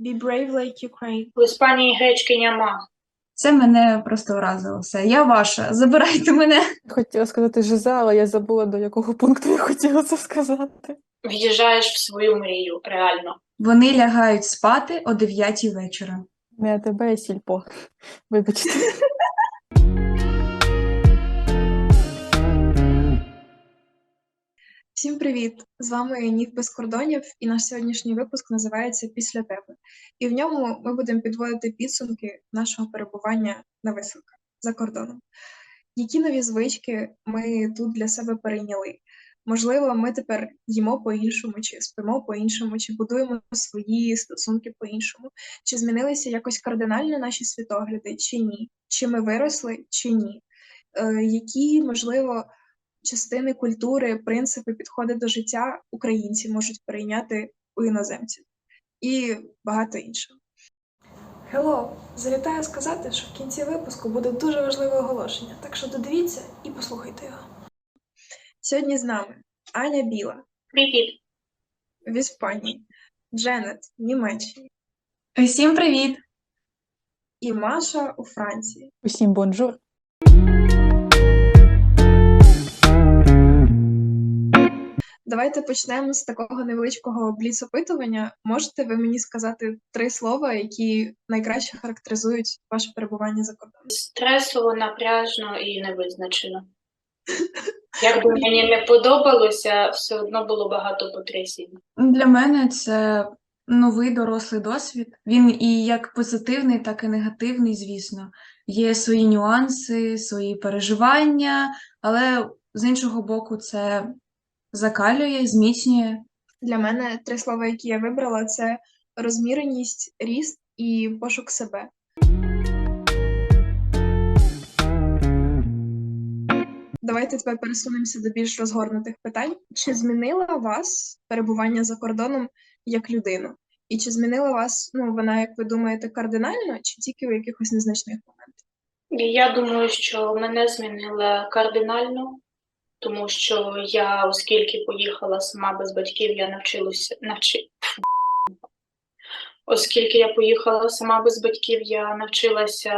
Be brave like Ukraine. В Іспанії гречки нема. Це мене просто вразило все. Я ваша, забирайте мене. Хотіла сказати Жиза, але я забула, до якого пункту я хотіла це сказати. В'їжджаєш в свою мрію, реально. Вони лягають спати о 9 вечора. Не тебе і сільпо. Вибачте. Всім привіт! З вами Ніг без кордонів, і наш сьогоднішній випуск називається Після тебе. І в ньому ми будемо підводити підсумки нашого перебування на висилках за кордоном. Які нові звички ми тут для себе перейняли? Можливо, ми тепер їмо по-іншому, чи спимо по-іншому, чи будуємо свої стосунки по-іншому, чи змінилися якось кардинально наші світогляди, чи ні? Чи ми виросли, чи ні? Е, які, можливо, частини культури, принципи, підходи до життя українці можуть перейняти у іноземців і багато іншого. Hello! Завітаю сказати, що в кінці випуску буде дуже важливе оголошення, так що додивіться і послухайте його. Сьогодні з нами Аня Біла Привіт. в Іспанії, Дженет в Німеччині Всім привіт! і Маша у Франції. Усім бонжур. Давайте почнемо з такого невеличкого бліц-опитування. Можете ви мені сказати три слова, які найкраще характеризують ваше перебування за кордоном? Стресово, напряжно і невизначено. Як би мені не подобалося, все одно було багато потрясінь. Для мене це новий дорослий досвід. Він і як позитивний, так і негативний, звісно. Є свої нюанси, свої переживання, але з іншого боку, це закалює, зміцнює. Для мене три слова, які я вибрала, це розміреність, ріст і пошук себе. Давайте тепер пересунемося до більш розгорнутих питань. Чи змінила вас перебування за кордоном як людину? І чи змінила вас, ну, вона, як ви думаєте, кардинально, чи тільки у якихось незначних моментах? Я думаю, що мене змінило кардинально, тому що я, оскільки поїхала сама без батьків, я навчилася навчи... Оскільки я поїхала сама без батьків, я навчилася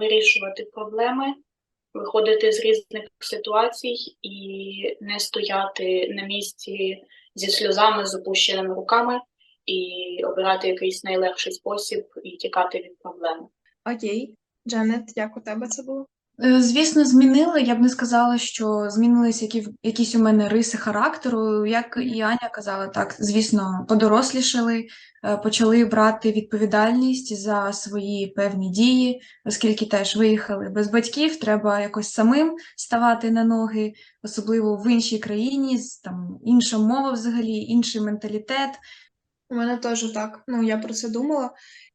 вирішувати проблеми, виходити з різних ситуацій і не стояти на місці зі сльозами, з опущеними руками і обирати якийсь найлегший спосіб і тікати від проблеми. Окей, Джанет, як у тебе це було? Е, Звісно, змінили. Я б не сказала, що змінились які, якісь у мене риси характеру. Як і Аня казала, так, звісно, подорослішали, е, почали брати відповідальність за свої певні дії, оскільки теж виїхали без батьків, треба якось самим ставати на ноги, особливо в іншій країні, з- там інша мова взагалі, інший менталітет. У мене теж так. Ну, я про це думала.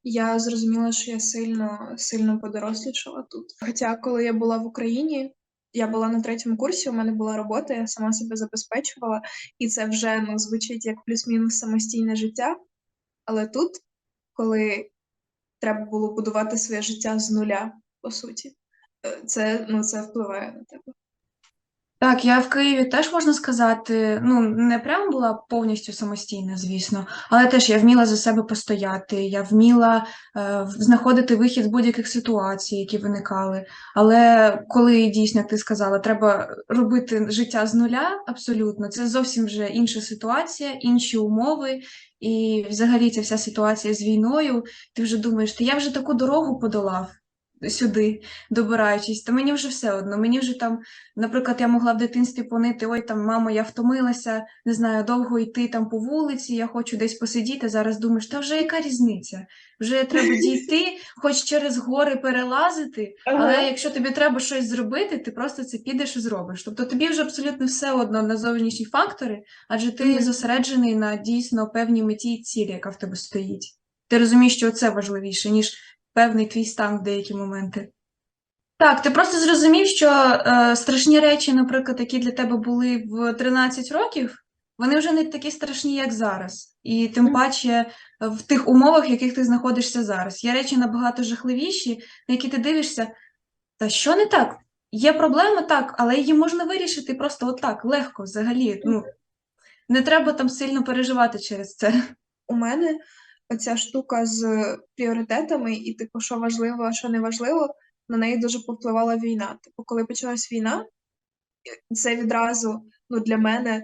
Я зрозуміла, що я сильно, сильно подорослішала тут. Хоча, коли я була в Україні, я була на третьому курсі, у мене була робота, я сама себе забезпечувала, і це вже ну, звучить як плюс-мінус самостійне життя. Але тут, коли треба було будувати своє життя з нуля, по суті, е, це, ну, це впливає на тебе. Так, я в Києві теж можна сказати, ну не прям була повністю самостійна, звісно, але теж я вміла за себе постояти, я вміла е, знаходити вихід з будь-яких ситуацій, які виникали. Але коли дійсно, ти сказала, треба робити життя з нуля, абсолютно, це зовсім вже інша ситуація, інші умови, і взагалі ця вся ситуація з війною. Ти вже думаєш, та я вже таку дорогу подолав сюди, добираючись, та мені вже все одно, мені вже там. Наприклад, я могла в дитинстві понити, ой, там, мамо, я втомилася, не знаю, довго йти там по вулиці, я хочу десь посидіти. Зараз думаєш, та вже яка різниця? Вже треба дійти, хоч через гори перелазити, але Ага. якщо тобі треба щось зробити, ти просто це підеш і зробиш. Тобто тобі вже абсолютно все одно на зовнішні фактори, адже ти Мгм. зосереджений на дійсно певній меті і цілі, яка в тебе стоїть. Ти розумієш, що це важливіше, ніж певний твій стан в деякі моменти. Так, ти просто зрозумів, що е, страшні речі, наприклад, які для тебе були в 13 років, вони вже не такі страшні, як зараз. І тим паче е, в тих умовах, в яких ти знаходишся зараз. Є речі набагато жахливіші, на які ти дивишся, та що не так? Є проблема, так, але її можна вирішити просто отак, легко, взагалі. Ну, не треба там сильно переживати через це. у мене оця штука з пріоритетами і, типу, що важливо, а що не важливо, на неї дуже повпливала війна. Типу, коли почалась війна, це відразу ну, для мене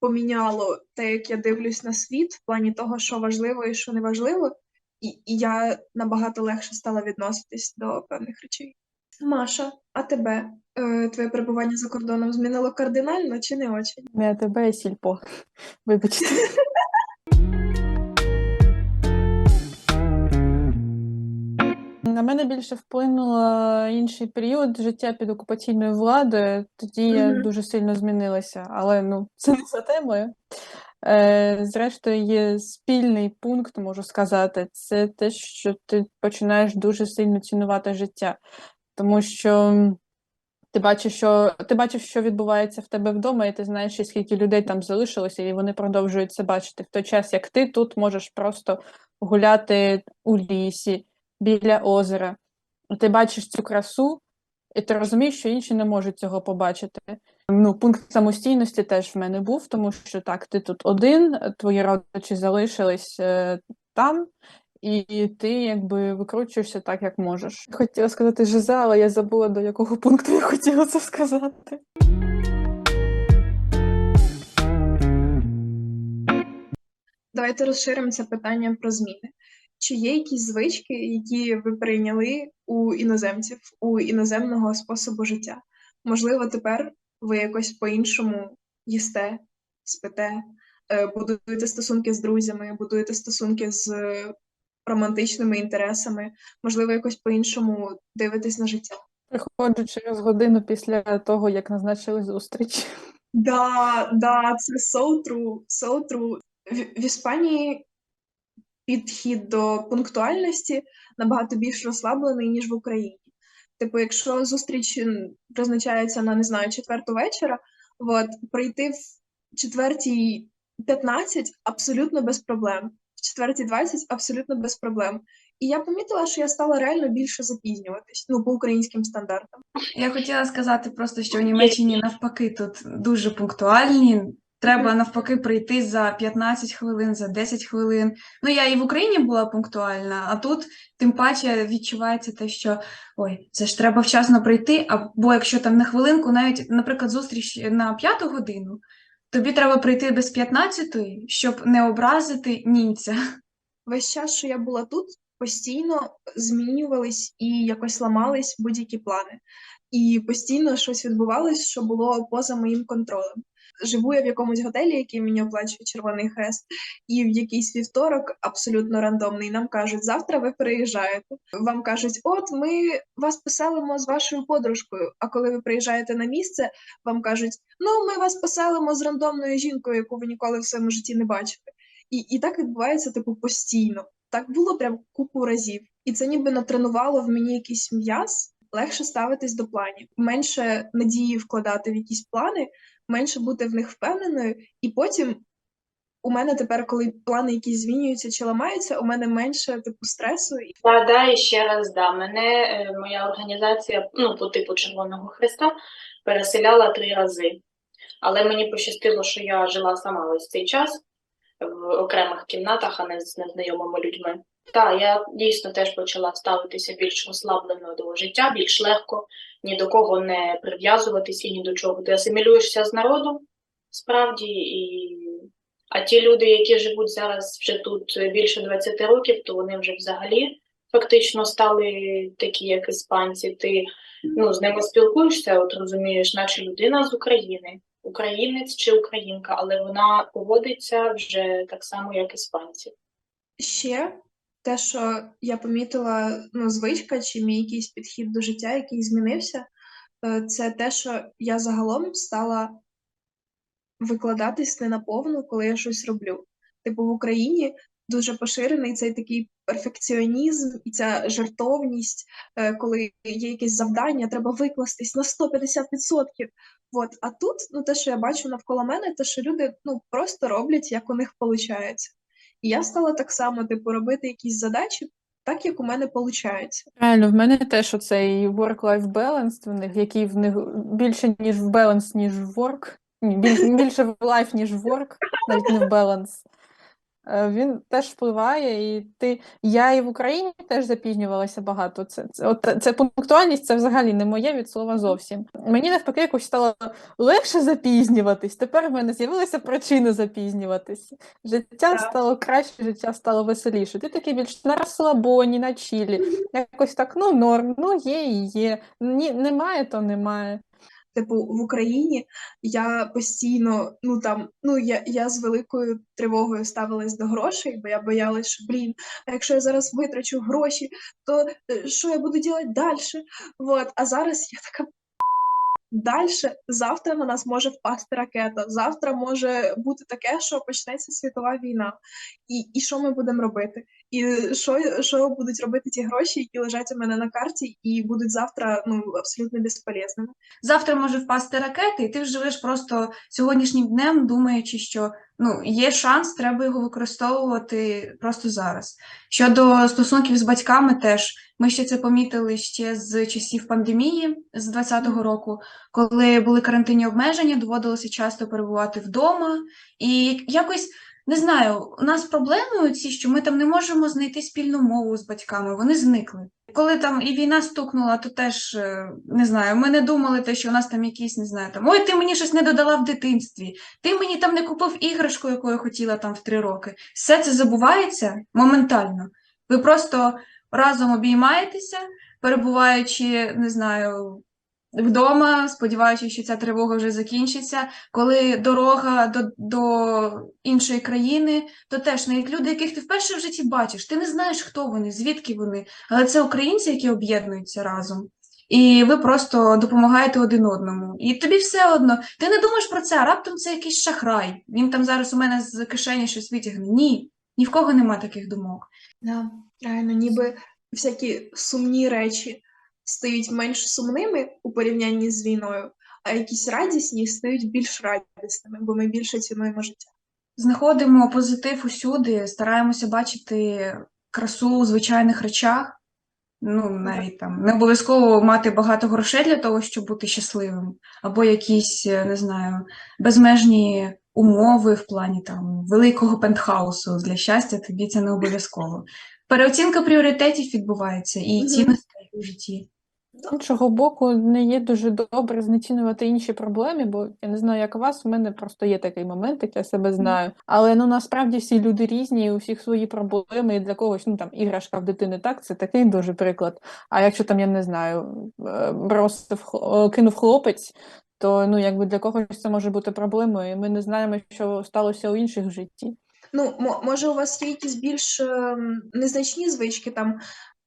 поміняло те, як я дивлюсь на світ, в плані того, що важливо і що не важливо, і, і я набагато легше стала відноситись до певних речей. Маша, а тебе е, твоє перебування за кордоном змінило кардинально чи не очень? Не тебе і сільпо. Вибачте. На мене більше вплинуло інший період життя під окупаційною владою. Тоді я дуже сильно змінилася, але ну це не за темою. Е, зрештою, є спільний пункт, можу сказати, це те, що ти починаєш дуже сильно цінувати життя, тому що ти бачиш, що ти бачиш, що відбувається в тебе вдома, і ти знаєш, скільки людей там залишилося, і вони продовжують це бачити. В той час, як ти тут можеш просто гуляти у лісі, біля озера. Ти бачиш цю красу, і ти розумієш, що інші не можуть цього побачити. Ну, пункт самостійності теж в мене був, тому що так, ти тут один, твої родичі залишились е, там, і ти якби викручуєшся так, як можеш. Хотіла сказати жиза, але я забула, до якого пункту я хотіла це сказати. Давайте розширимо це питання про зміни. Чи є якісь звички, які ви прийняли у іноземців, у іноземного способу життя? Можливо, тепер ви якось по-іншому їсте, спите, е, будуєте стосунки з друзями, будуєте стосунки з романтичними інтересами, можливо, якось по-іншому дивитесь на життя. Приходжу через годину після того, як назначили зустріч. Да, да, це so true, so true. В, в Іспанії підхід до пунктуальності набагато більш розслаблений, ніж в Україні. Типу, якщо зустріч призначається на, не знаю, четверту вечора, от, прийти в четвертій 15 абсолютно без проблем, в четвертій 20 абсолютно без проблем. І я помітила, що я стала реально більше запізнюватись, ну, по українським стандартам. Я хотіла сказати просто, що в Німеччині навпаки тут дуже пунктуальні. Треба навпаки прийти за 15 хвилин, за 10 хвилин. Ну, я і в Україні була пунктуальна, а тут тим паче відчувається те, що ой, це ж треба вчасно прийти, або якщо там на хвилинку, навіть, наприклад, зустріч на п'яту годину, тобі треба прийти без 15-ї, щоб не образити німця. Весь час, що я була тут, постійно змінювались і якось ламались будь-які плани. І постійно щось відбувалось, що було поза моїм контролем. Живу я в якомусь готелі, який мені оплачує Червоний Хрест, і в якийсь вівторок абсолютно рандомний нам кажуть, завтра ви переїжджаєте. Вам кажуть, от ми вас поселимо з вашою подружкою. А коли ви приїжджаєте на місце, вам кажуть, ну ми вас поселимо з рандомною жінкою, яку ви ніколи в своєму житті не бачили. І, і так відбувається, типу, постійно. Так було прям купу разів. І це ніби натренувало в мені якийсь м'яз, легше ставитись до планів, менше надії вкладати в якісь плани, менше бути в них впевненою. І потім у мене тепер, коли плани якісь змінюються чи ламаються, у мене менше типу стресу. І Да, і ще раз да. Мене е, моя організація, ну, по типу Червоного Христа, переселяла три рази. Але мені пощастило, що я жила сама весь цей час в окремих кімнатах, а не з незнайомими людьми. Так, я дійсно теж почала ставитися більш розслаблено до життя, більш легко, ні до кого не прив'язуватися і ні до чого. Ти асимілюєшся з народом, справді, і... а ті люди, які живуть зараз вже тут більше 20 років, то вони вже взагалі фактично стали такі, як іспанці. Ти ну, з ними спілкуєшся, от розумієш, наче людина з України, українець чи українка, але вона поводиться вже так само, як іспанці. ще те, що я помітила, ну, звичка чи мій якийсь підхід до життя, який змінився, е, це те, що я загалом стала викладатись не наповну, коли я щось роблю. Типу в Україні дуже поширений цей такий перфекціонізм і ця жертовність, е, коли є якесь завдання, треба викластись на 150%. От, а тут, ну те, що я бачу навколо мене, те, що люди ну просто роблять, як у них виходить. І я стала так само, типу, робити якісь задачі, так як у мене виходить. Правильно, в мене теж оцей work-life balance в них, який в них більше, ніж в balance, ніж в work. Ні, більше, більше в life, ніж в work, навіть не в balance. Е, він теж впливає, і ти. Я і в Україні теж запізнювалася багато. Це, це, от, це пунктуальність, це взагалі не моє від слова зовсім. Мені навпаки якось стало легше запізнюватись. Тепер в мене з'явилися причини запізнюватись. Життя Так. стало краще, життя стало веселіше. Ти такий більш на розслабоні, на чілі. Якось так, ну норм, ну є і є. Ні, немає, то немає. Типу, в Україні я постійно, ну там, ну я, я з великою тривогою ставилась до грошей, бо я боялась, що блін, а якщо я зараз витрачу гроші, то е, що я буду робити далі? Вот. А зараз я така. Далі завтра на нас може впасти ракета. Завтра може бути таке, що почнеться світова війна. І, і що ми будемо робити? І що, що будуть робити ті гроші, які лежать у мене на карті, і будуть завтра ну абсолютно безполезними. Завтра може впасти ракета, і ти живеш просто сьогоднішнім днем, думаючи, що ну, є шанс, треба його використовувати просто зараз. Щодо стосунків з батьками, теж ми ще це помітили ще з часів пандемії з 20-го року, коли були карантинні обмеження, доводилося часто перебувати вдома, і якось. Не знаю, у нас проблеми ці, що ми там не можемо знайти спільну мову з батьками, вони зникли. Коли там і війна стукнула, то теж е, не знаю, ми не думали те, що у нас там якісь, не знаю, там ой, ти мені щось не додала в дитинстві, ти мені там не купив іграшку, яку я хотіла там в три роки. Все це забувається моментально. Ви просто разом обіймаєтеся, перебуваючи, не знаю, вдома, сподіваючись, що ця тривога вже закінчиться. Коли дорога до, до іншої країни, то теж навіть люди, яких ти вперше в житті бачиш, ти не знаєш, хто вони, звідки вони, але це українці, які об'єднуються разом. І ви просто допомагаєте один одному. І тобі все одно. Ти не думаєш про це, а раптом це якийсь шахрай. Він там зараз у мене з кишені щось витягне. Ні, ні в кого нема таких думок. Да, реально, ніби всякі сумні речі стають менш сумними у порівнянні з війною, а якісь радісні стають більш радісними, бо ми більше цінуємо життя. Знаходимо позитив усюди, стараємося бачити красу у звичайних речах. Ну, навіть там не обов'язково мати багато грошей для того, щоб бути щасливим, або якісь, е, не знаю, безмежні умови в плані там великого пентхаусу для щастя, тобі це не обов'язково. Переоцінка пріоритетів відбувається і цінностей у житті. З іншого боку, не є дуже добре знецінювати інші проблеми, бо я не знаю, як у вас, у мене просто є такий момент, як я себе знаю. Але ну насправді всі люди різні, і у всіх свої проблеми, і для когось ну там іграшка в дитини, так, це такий дуже приклад. А якщо там, я не знаю, е, бросив е, кинув хлопець, то ну якби для когось це може бути проблемою, і ми не знаємо, що сталося у інших в житті. Ну, може, у вас є якісь більш ем, незначні звички там.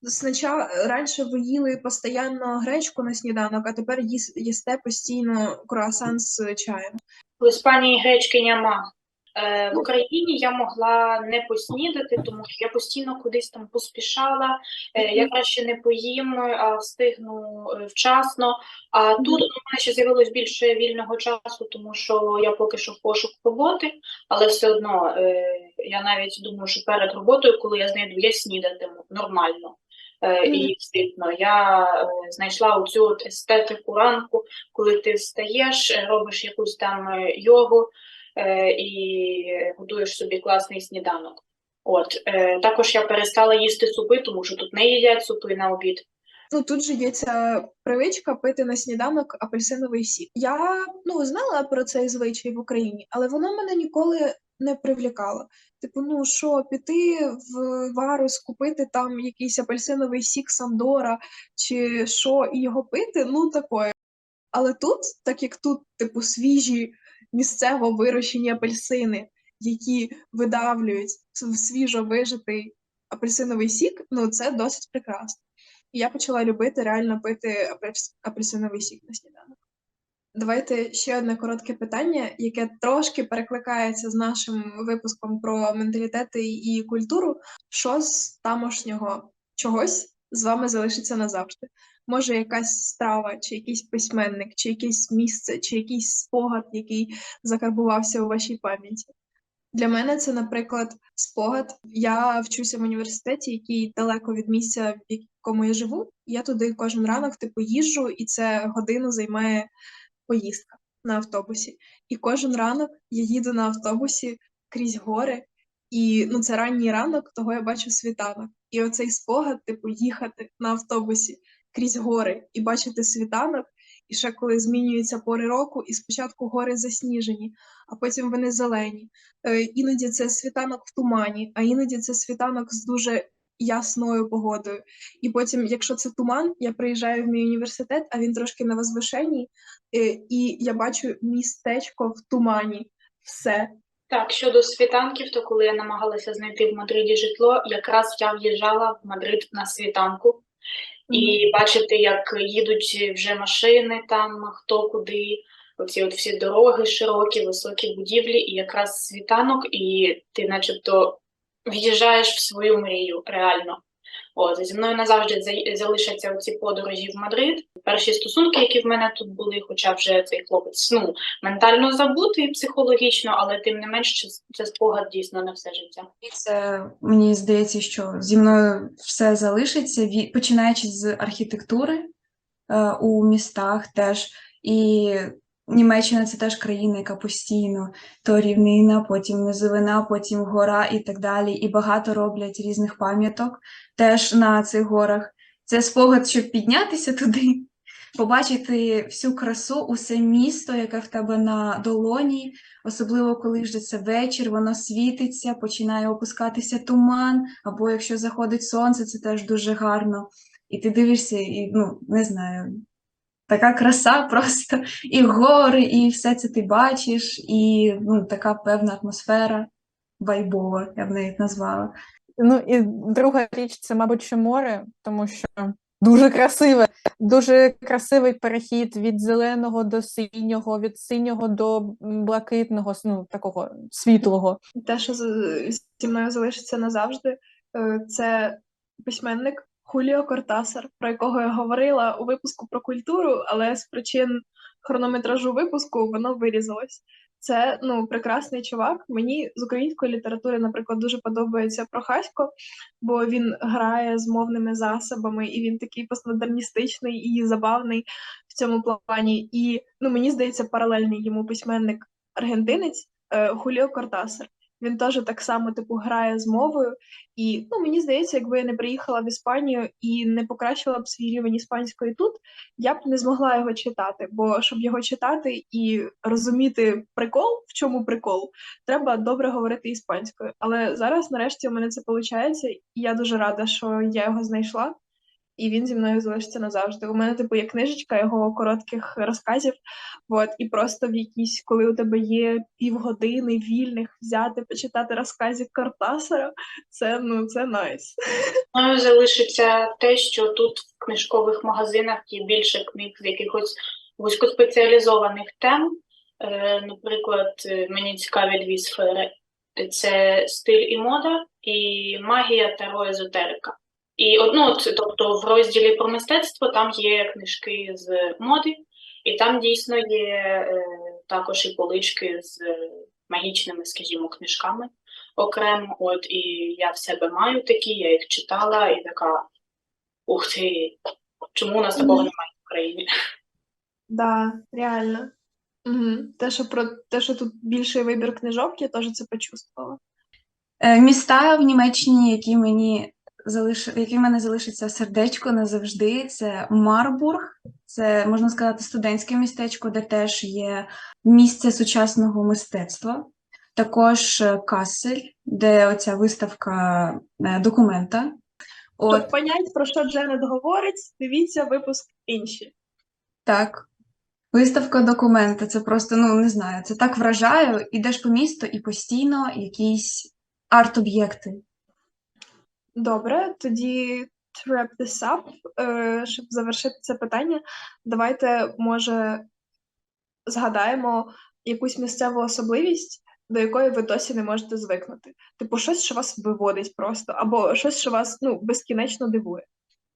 Спочатку раніше ви їли постійно гречку на сніданок, а тепер їс- їсте постійно круасан з чаєм. В Іспанії гречки нема. Е, в Україні я могла не поснідати, тому що я постійно кудись там поспішала. Е, я краще не поїм, а встигну е, вчасно. А тут у мене ще з'явилось більше вільного часу, тому що я поки що в пошук роботи, але все одно е, я навіть думаю, що перед роботою, коли я знайду, я снідатиму нормально. Е, і встигну. Я е, знайшла оцю от естетику ранку, коли ти встаєш, е, робиш якусь там йогу і готуєш собі класний сніданок. От також я перестала їсти супи, тому що тут не їдять супи на обід. Ну тут же є ця привичка пити на сніданок апельсиновий сік. Я ну знала про цей звичай в Україні, але воно мене ніколи не привлікало. Типу, ну що, піти в Варус, купити там якийсь апельсиновий сік Сандора чи що, і його пити, ну такое. Але тут, так як тут, типу, свіжі місцево вирощені апельсини, які видавлюють свіжо вижитий апельсиновий сік, ну це досить прекрасно. І я почала любити реально пити апельсиновий сік на сніданок. Давайте ще одне коротке питання, яке трошки перекликається з нашим випуском про менталітети і культуру. Що з тамошнього чогось з вами залишиться назавжди? Може, якась страва, чи якийсь письменник, чи якесь місце, чи якийсь спогад, який закарбувався у вашій пам'яті? Для мене це, наприклад, спогад. Я вчуся в університеті, який далеко від місця, в якому я живу. Я туди кожен ранок типу їжджу, і це годину займає поїздка на автобусі. І кожен ранок я їду на автобусі крізь гори, І ну, це ранній ранок, того я бачу світанок. І оцей спогад, типу, їхати на автобусі крізь гори і бачити світанок, і ще коли змінюються пори року, і спочатку гори засніжені, а потім вони зелені. Е, іноді це світанок в тумані, а іноді це світанок з дуже ясною погодою. І потім, якщо це туман, я приїжджаю в мій університет, а він трошки на возвишенні, е, і я бачу містечко в тумані. Все. Так, щодо світанків, то коли я намагалася знайти в Мадриді житло, якраз я в'їжджала в Мадрид на світанку. І бачити, як їдуть вже машини там, хто куди, оці от всі дороги широкі, високі будівлі, і якраз світанок, і ти начебто в'їжджаєш в свою мрію реально. От, зі мною назавжди за- залишаться оці подорожі в Мадрид. Перші стосунки, які в мене тут були, хоча вже цей хлопець ну, ментально забутий психологічно, але тим не менш це, спогад дійсно на все життя. Це мені здається, що зі мною все залишиться, починаючи з архітектури е, у містах теж. І Німеччина це теж країна, яка постійно то рівнина, потім низовина, потім гора і так далі. І багато роблять різних пам'яток теж на цих горах. Це спогад, щоб піднятися туди, побачити всю красу, усе місто, яке в тебе на долоні, особливо коли вже це вечір, воно світиться, починає опускатися туман, або якщо заходить сонце, це теж дуже гарно. І ти дивишся, і ну не знаю, така краса просто, і гори, і все це ти бачиш, і ну, така певна атмосфера вайбова, я б навіть назвала. Ну і друга річ це, мабуть, що море, тому що дуже красиве, дуже красивий перехід від зеленого до синього, від синього до блакитного, ну такого світлого. Те, що з- зі мною залишиться назавжди, е, це письменник Хуліо Кортасар, про якого я говорила у випуску про культуру, але з причин хронометражу випуску воно вирізалось. Це ну прекрасний чувак. Мені з української літератури, наприклад, дуже подобається Прохасько, бо він грає з мовними засобами, і він такий постмодерністичний і забавний в цьому плані. І ну мені здається, паралельний йому письменник аргентинець е, Хуліо Кортасар. Він теж так само типу грає з мовою. І ну мені здається, якби я не приїхала в Іспанію і не покращила б свій рівень іспанської тут, я б не змогла його читати. Бо щоб його читати і розуміти прикол, в чому прикол, треба добре говорити іспанською. Але зараз, нарешті, у мене це виходить, і я дуже рада, що я його знайшла. І він зі мною залишиться назавжди. У мене, типу, є книжечка його коротких розказів. От, і просто в якісь, коли у тебе є півгодини вільних взяти, почитати розказів Картасара, це ну це найс. Мною залишиться те, що тут в книжкових магазинах є більше книг з якихось вузькоспеціалізованих тем. Е, Наприклад, е, мені цікаві дві сфери: це стиль і мода, і магія та езотерика. І одну, тобто, в розділі про мистецтво там є книжки з моди, і там дійсно є е, також і полички з магічними, скажімо, книжками окремо. От і я в себе маю такі, я їх читала, і така ух ти, чому у нас такого немає в Україні? Да, реально. Угу. Те, що про те, що тут більший вибір книжок, я теж це почувствувала. Е, Міста в Німеччині, які мені залиш... які в мене залишиться в сердечку назавжди, це Марбург, це можна сказати студентське містечко, де теж є місце сучасного мистецтва. Також е, Кассель, де оця виставка е, документа. От Щоб понять, про що Дженет говорить, дивіться випуск інші. так. Виставка документа, це просто, ну не знаю, це так вражає. Ідеш по місту і постійно якісь арт-об'єкти. Добре, тоді to wrap this up, е, щоб завершити це питання, давайте, може, згадаємо якусь місцеву особливість, до якої ви досі не можете звикнути. Типу, щось, що вас виводить просто, або щось, що вас ну, безкінечно дивує.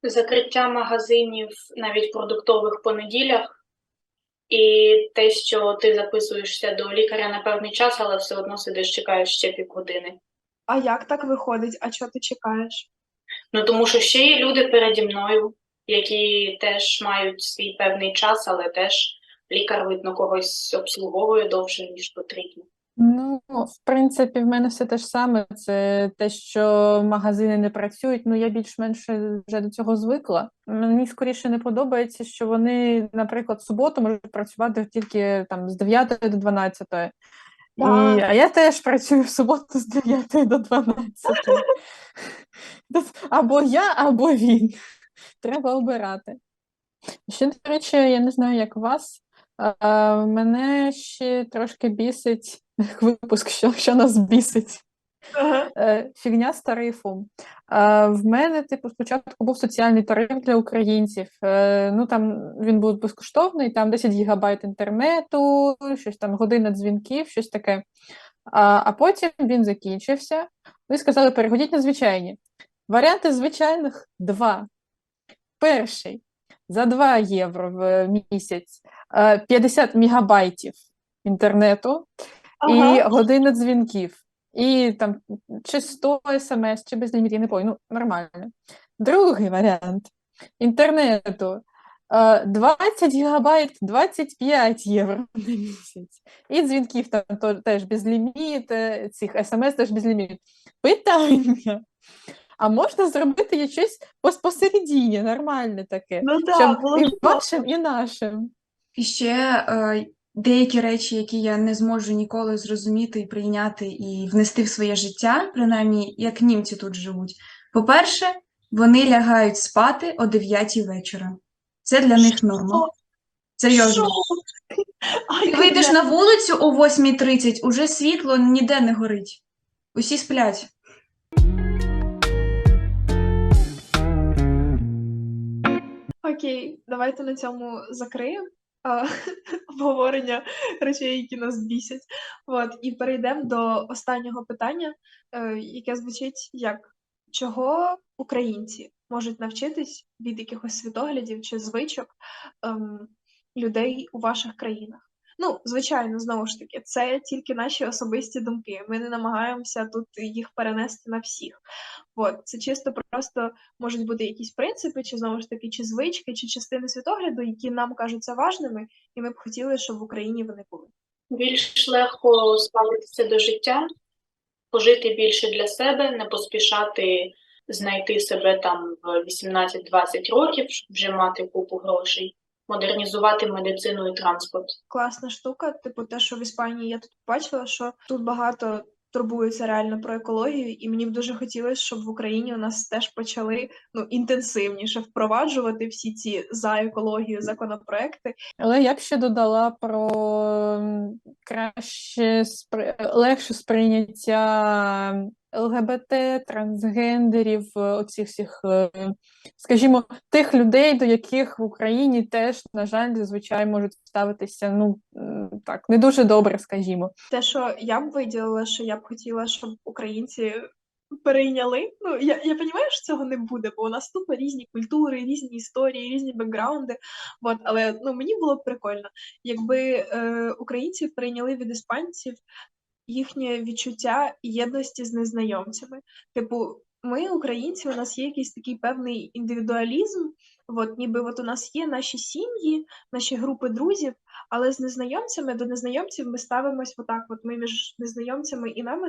Закриття магазинів навіть продуктових по неділях, і те, що ти записуєшся до лікаря на певний час, але все одно сидиш, чекаєш ще півгодини. А як так виходить? А що ти чекаєш? Ну тому що ще є люди переді мною, які теж мають свій певний час, але теж лікар, видно, когось обслуговує довше, ніж потрібно. Ну, в принципі, в мене все те ж саме. Це те, що магазини не працюють. Ну, я більш-менш вже до цього звикла. Мені скоріше не подобається, що вони, наприклад, в суботу можуть працювати тільки там з 9 до 12. І, а я теж працюю в суботу з 9 до 12. Тобто Або я, або він. Треба обирати. Ще, до речі, я не знаю, як вас. Мене ще трошки бісить випуск, що, що нас бісить. Ага. Е, Фігня з тарифом. Е, В мене, типу, спочатку був соціальний тариф для українців. Е, Ну там він був безкоштовний, там 10 гігабайт інтернету, щось там година дзвінків, щось таке. А, а потім він закінчився. Ви сказали, переходіть на звичайні. Варіанти звичайних два. Перший за 2 євро в місяць е, 50 мегабайтів інтернету і година дзвінків. І там чи 100 смс, чи безліміт, я не пам'ятаю, ну нормально. Другий варіант інтернету е, 20 гігабайт 25 євро на місяць. І дзвінків там теж безліміт, е, цих смс теж безліміт. Питання. А можна зробити щось пос- посередині, нормальне таке, Ну щоб так, було і вашим, і нашим. І ще е, деякі речі, які я не зможу ніколи зрозуміти і прийняти і внести в своє життя, принаймні як німці тут живуть. По-перше, вони лягають спати о 9 вечора. Це для них норма. Серйозно. Ти вийдеш на вулицю о 8.30, уже світло ніде не горить. Усі сплять. Окей, давайте на цьому закриємо обговорення речей, які нас бісять. От, і перейдемо до останнього питання, е, яке звучить як чого українці можуть навчитись від якихось світоглядів чи звичок ем, людей у ваших країнах? Ну, звичайно, знову ж таки, це тільки наші особисті думки. Ми не намагаємося тут їх перенести на всіх. От, це чисто просто можуть бути якісь принципи, чи знову ж таки, чи звички, чи частини світогляду, які нам кажуться важними, і ми б хотіли, щоб в Україні вони були. Більш легко ставитися до життя, пожити більше для себе, не поспішати знайти себе там в 18-20 років, щоб вже мати купу грошей, модернізувати медицину і транспорт. Класна штука, типу, те, що в Іспанії я тут бачила, що тут багато турбуються реально про екологію, і мені б дуже хотілося, щоб в Україні у нас теж почали ну інтенсивніше впроваджувати всі ці за екологію законопроекти. Але я б ще додала про краще спри- легше сприйняття ЛГБТ, трансгендерів, е, оцих всіх, е, скажімо, тих людей, до яких в Україні теж, на жаль, зазвичай можуть ставитися, ну так, не дуже добре, скажімо. Те, що я б виділила, що я б хотіла, щоб українці перейняли. Ну, я, я розумію, що цього не буде, бо у нас тупо різні культури, різні історії, різні бекграунди. От, але ну, мені було б прикольно, якби е, українці прийняли від іспанців їхнє відчуття єдності з незнайомцями. Типу, ми, українці, у нас є якийсь такий певний індивідуалізм. От, ніби от у нас є наші сім'ї, наші групи друзів, але з незнайомцями до незнайомців ми ставимось отак. От ми між незнайомцями і нами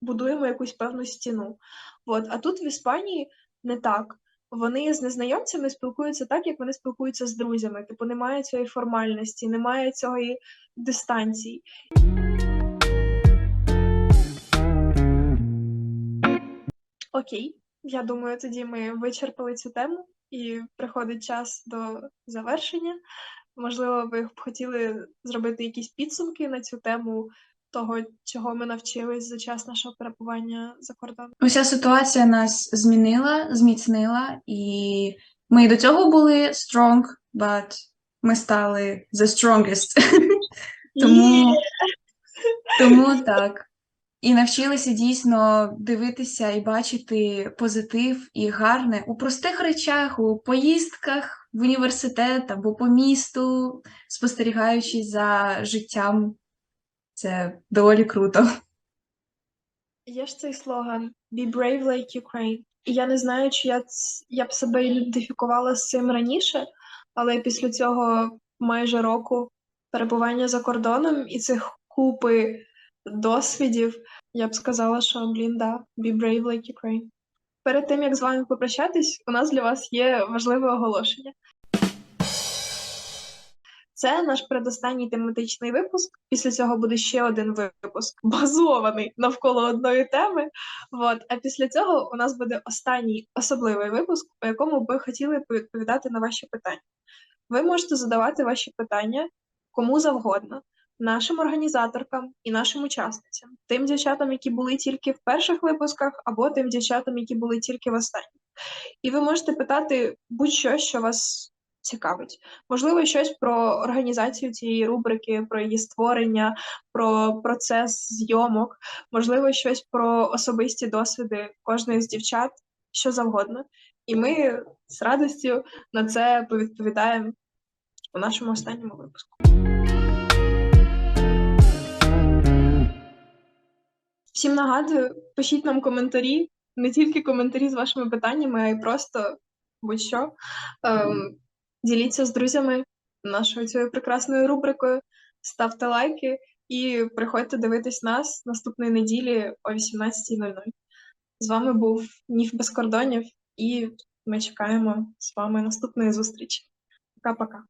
будуємо якусь певну стіну. От, а тут в Іспанії не так. Вони з незнайомцями спілкуються так, як вони спілкуються з друзями. Типу, немає цієї формальності, немає цієї дистанції. Окей, я думаю, тоді ми вичерпали цю тему і приходить час до завершення. Можливо, ви б хотіли зробити якісь підсумки на цю тему того, чого ми навчились за час нашого перебування за кордоном. Уся ситуація нас змінила, зміцнила, і ми до цього були strong, but ми стали the strongest. Тому, тому так. І навчилися дійсно дивитися і бачити позитив і гарне у простих речах, у поїздках в університет або по місту, спостерігаючи за життям. Це доволі круто. Є ж цей слоган Be brave like Ukraine. І я не знаю, чи я, я б себе ідентифікувала з цим раніше, але після цього майже року перебування за кордоном і цих купи досвідів, я б сказала, що блін, да, be brave like Ukraine. Перед тим як з вами попрощатись, у нас для вас є важливе оголошення. Це наш передостанній тематичний випуск. Після цього буде ще один випуск, базований навколо одної теми. От. А після цього у нас буде останній особливий випуск, у якому би хотіли відповідати на ваші питання. Ви можете задавати ваші питання кому завгодно, нашим організаторкам і нашим учасницям, тим дівчатам, які були тільки в перших випусках, або тим дівчатам, які були тільки в останніх. І ви можете питати будь-що, що вас цікавить. Можливо, щось про організацію цієї рубрики, про її створення, про процес зйомок, можливо, щось про особисті досвіди кожної з дівчат, що завгодно. І ми з радістю на це повідповідаємо у нашому останньому випуску. Всім нагадую, пишіть нам коментарі, не тільки коментарі з вашими питаннями, а й просто будь-що. Ем, діліться з друзями нашою цією прекрасною рубрикою, ставте лайки і приходьте дивитись нас наступної неділі о 18.00. З вами був Ніф без кордонів, і ми чекаємо з вами наступної зустрічі. Пока-пока.